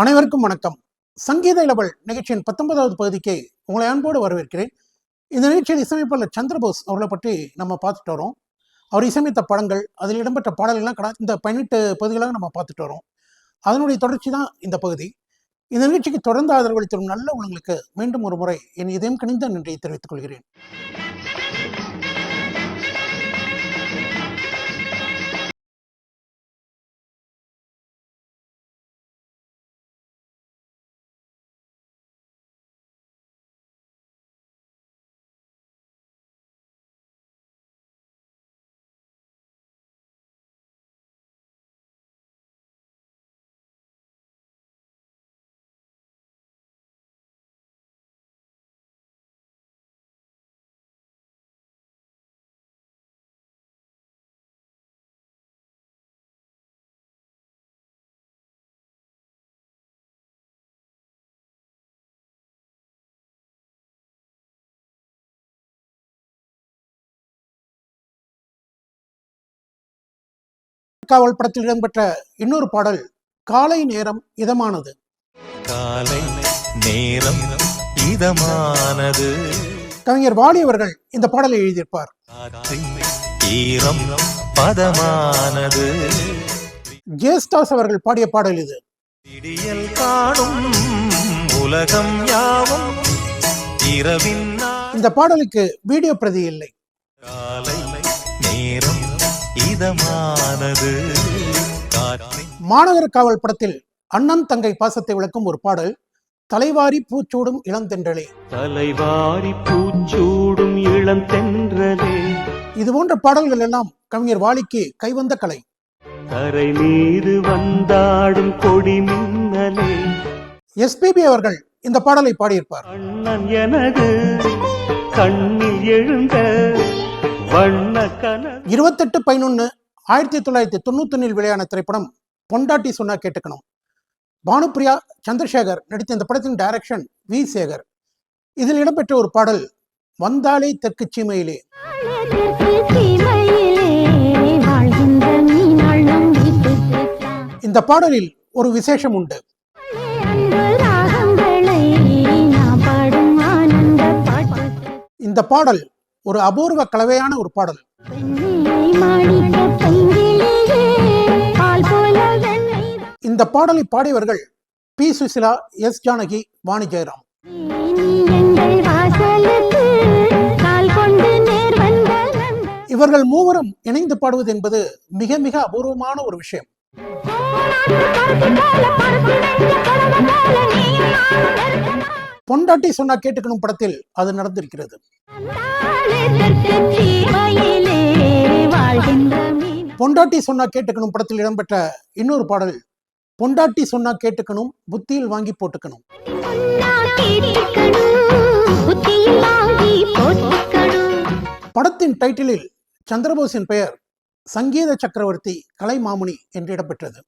அனைவருக்கும் வணக்கம். சங்கீத இளவல் நிகழ்ச்சியின் பத்தொன்பதாவது பகுதிக்கு உங்களை அன்போடு வரவேற்கிறேன். இந்த நிகழ்ச்சியில் இசையமைப்பாளர் சந்திரபோஸ் அவர்களை பற்றி நம்ம பார்த்துட்டு வரோம். அவர் இசையமைத்த படங்கள் அதில் இடம்பெற்ற பாடல்கள்லாம் கடந்த இந்த பதினெட்டு பகுதிகளாக நம்ம பார்த்துட்டு வரோம். அதனுடைய தொடர்ச்சி தான் இந்த பகுதி. இந்த நிகழ்ச்சிக்கு தொடர்ந்து ஆதரவளித்து நல்ல உள்ளங்களுக்கு மீண்டும் ஒரு முறை என் இதயம் கணிந்த நன்றியை தெரிவித்துக் கொள்கிறேன். காவல் படத்தில் இடம்பெற்ற இன்னொரு பாடல் காலை நேரம் இதமானது காலை நேரம் இதமானது. கவிஞர் வாலி அவர்கள் இந்த பாடலை எழுதியிருப்பார். பதமானது. ஜேஸ்தாஸ் அவர்கள் பாடிய பாடல் இது. காணும் உலகம் யாவும் இரவின் இந்த பாடலுக்கு வீடியோ பிரதி இல்லை. காலை நேரம் இதமானது மாநகர காவல் படத்தில் அண்ணன் தங்கை பாசத்தை விளக்கும் ஒரு பாடல் தலைவாரி பூச்சூடும் இளந்தென்றலே தலைவாரி பூச்சூடும் இளந்தென்றலே. இது போன்ற பாடல்கள் எல்லாம் கவிஞர் வாலிக்கு கைவந்த கலை. தரை மீது வந்தாடும் கொடி மின்னலே. எஸ்பிபி அவர்கள் இந்த பாடலை பாடியிருப்பார். அண்ணன் எனது கண்ணில் எழுந்த இருபத்தெட்டு பதினொன்று ஆயிரத்தி தொள்ளாயிரத்தி தொண்ணூத்தொன்னில் வெளியான திரைப்படம் பொண்டாட்டி சொன்னா கேட்டுக்கணும். பானுப்ரியா சந்திரசேகர் நடித்த இந்த படத்தின் டைரக்ஷன் வி. சேகர். இதில் இடம்பெற்ற ஒரு பாடல் வந்தாலே தெற்கு சீமையிலே இந்த பாடலில் ஒரு விசேஷம் உண்டு. இந்த பாடல் ஒரு அபூர்வ கலவையான ஒரு பாடல். இந்த பாடலை பாடியவர்கள் பி. சுசிலா எஸ். ஜானகி வாணி ஜெயராம். இவர்கள் மூவரும் இணைந்து பாடுவது என்பது மிக மிக அபூர்வமான ஒரு விஷயம். பொண்டாட்டி சொன்னா கேட்டுக்கணும் படத்தில். அது நடந்திருக்கிறது. பொண்டாட்டி சொன்னா கேட்டுக்கணும் படத்தில் இடம்பெற்ற இன்னொரு பாடல். பொண்டாட்டி சொன்னா கேட்டுக்கணும் புத்தியில் வாங்கி போட்டுக்கணும். படத்தின் டைட்டிலில் சந்திரபோஸின் பெயர் சங்கீத சக்கரவர்த்தி கலை மாமுனி என்று இடம்பெற்றது.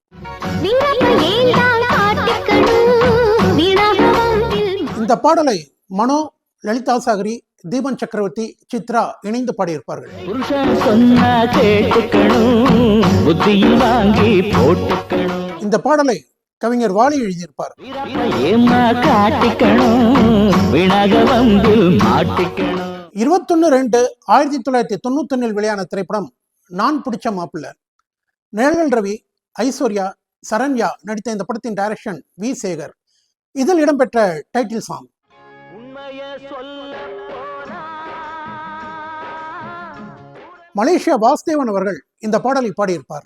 இந்த பாடலை மனோ லலிதா சாகரி தீபன் சக்கரவர்த்தி சித்ரா இணைந்து பாடியிருப்பார்கள். இந்த பாடலை கவிஞர் வாலி எழுதியிருப்பார். இருபத்தொன்னு ரெண்டு ஆயிரத்தி தொள்ளாயிரத்தி தொண்ணூத்தொன்னில் வெளியான திரைப்படம் நான் பிடிச்ச மாப்பிள்ளை. நிழல் ரவி ஐஸ்வர்யா சரண்யா நடித்த இந்த படத்தின் டைரக்ஷன் வி சேகர். இதில் இடம்பெற்ற டைட்டில் சாங் மலேசியா வாசுதேவன் அவர்கள் இந்த பாடலை பாடியிருப்பார்.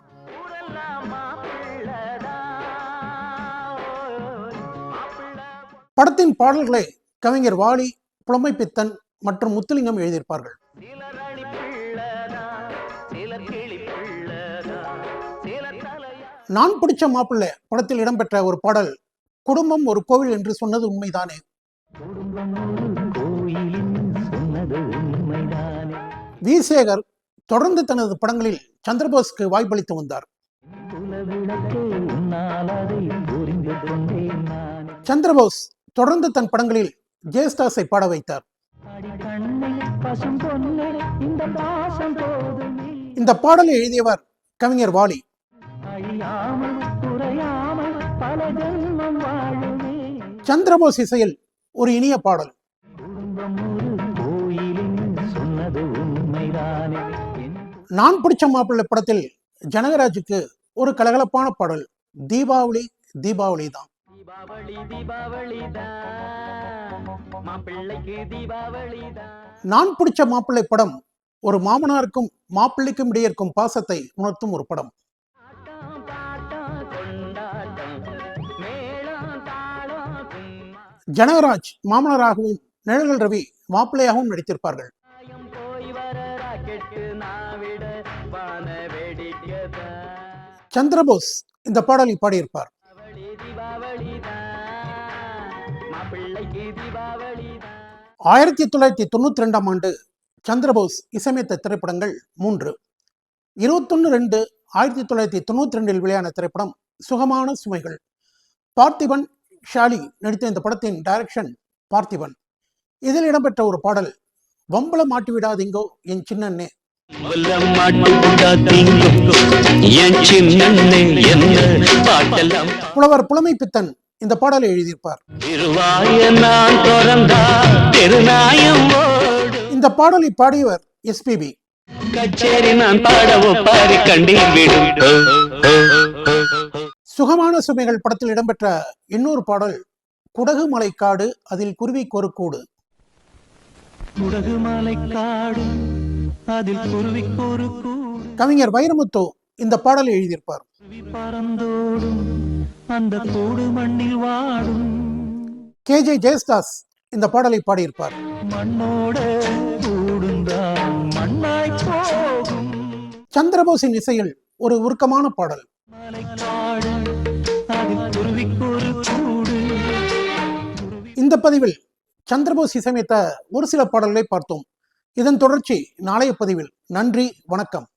படத்தின் பாடல்களை கவிஞர் வாலி புலமை பித்தன் மற்றும் முத்துலிங்கம் எழுதியிருப்பார்கள். நான் பிடிச்ச மாப்பிள்ளை படத்தில் இடம்பெற்ற ஒரு பாடல் குடும்பம் ஒரு கோவில் என்று சொன்னது உண்மைதானே? குடும்பம் ஒரு கோயிலின் சொன்னது உண்மைதானே? வி சேகர் தொடர்ந்து தனது படங்களில் சந்திரபோஸ்க்கு வாய்ப்பளித்து வந்தார். சந்திரபோஸ் தொடர்ந்து தன் படங்களில் ஜெயஸ்தாஸை பாட வைத்தார். இந்த பாடலை எழுதியவர் கவிஞர் வாலி. சந்திரபோஸ் இசையில் ஒரு இனிய பாடல். நான் பிடிச்ச மாப்பிள்ளை படத்தில் ஜனகராஜுக்கு ஒரு கலகலப்பான பாடல் தீபாவளி தீபாவளி தான் தீபாவளி தீபாவளி மாப்பிள்ளைக்கு தீபாவளி தான். நான் பிடிச்ச மாப்பிள்ளை படம் ஒரு மாமனாருக்கும் மாப்பிள்ளைக்கும் இடையே இருக்கும் பாசத்தை உணர்த்தும் ஒரு படம். ஜனகராஜ் மாமனராகவும் நிழல்கள் ரவி மாப்பிள்ளையாகவும் நடித்திருப்பார்கள். சந்திரபோஸ் இந்த பாடலை பாடியிருப்பார். ஆயிரத்தி தொள்ளாயிரத்தி தொண்ணூத்தி ரெண்டாம் ஆண்டு சந்திரபோஸ் இசையமைத்த திரைப்படங்கள் மூன்று. இருபத்தொன்னு ரெண்டு ஆயிரத்தி தொள்ளாயிரத்தி தொண்ணூத்தி ரெண்டில் வெளியான திரைப்படம் சுகமான சுமைகள். பார்த்திபன் ஷாலி நடித்த இந்த படத்தின் டைரக்ஷன் பார்த்திபன். இதில் இடம்பெற்ற ஒரு பாடல் வம்பள மாட்டி விடாதீங்கோ என் சின்னண்ணே. புலவர் புலமை பித்தன் இந்த பாடலை எழுதியிருப்பார். இந்த பாடலை பாடியவர் எஸ்பிபி கச்சேரி நான் பாட ஒப்பாரி கண்டீர் விடும். சுகமான சுமைகள் படத்தில் இடம்பெற்ற இன்னொரு பாடல் குடகு மலைக்காடு அதில் குருவி ஒரு கூடு குடகு மலை காடு அதில் குருவிக்கு ஒரு கூடு கவிஞர் வைரமுத்து இந்த பாடலை எழுதியிருப்பார். குருவி பறந்தோடும் அந்த கூடு மண்ணில் வாடும். கேஜே ஜெயஸ்தாஸ் இந்த பாடலை பாடியிருப்பார். மண்ணோட கூடுந்தான் மண்ணாய் போகும். சந்திரபோஸின் இசையில் ஒரு உருக்கமான பாடல். இந்த பதிவில் சந்திரபோஸ் இசையமைத்த ஒரு சில பாடல்களை பார்த்தோம். இதன் தொடர்ச்சி நாளைய பதிவில். நன்றி வணக்கம்.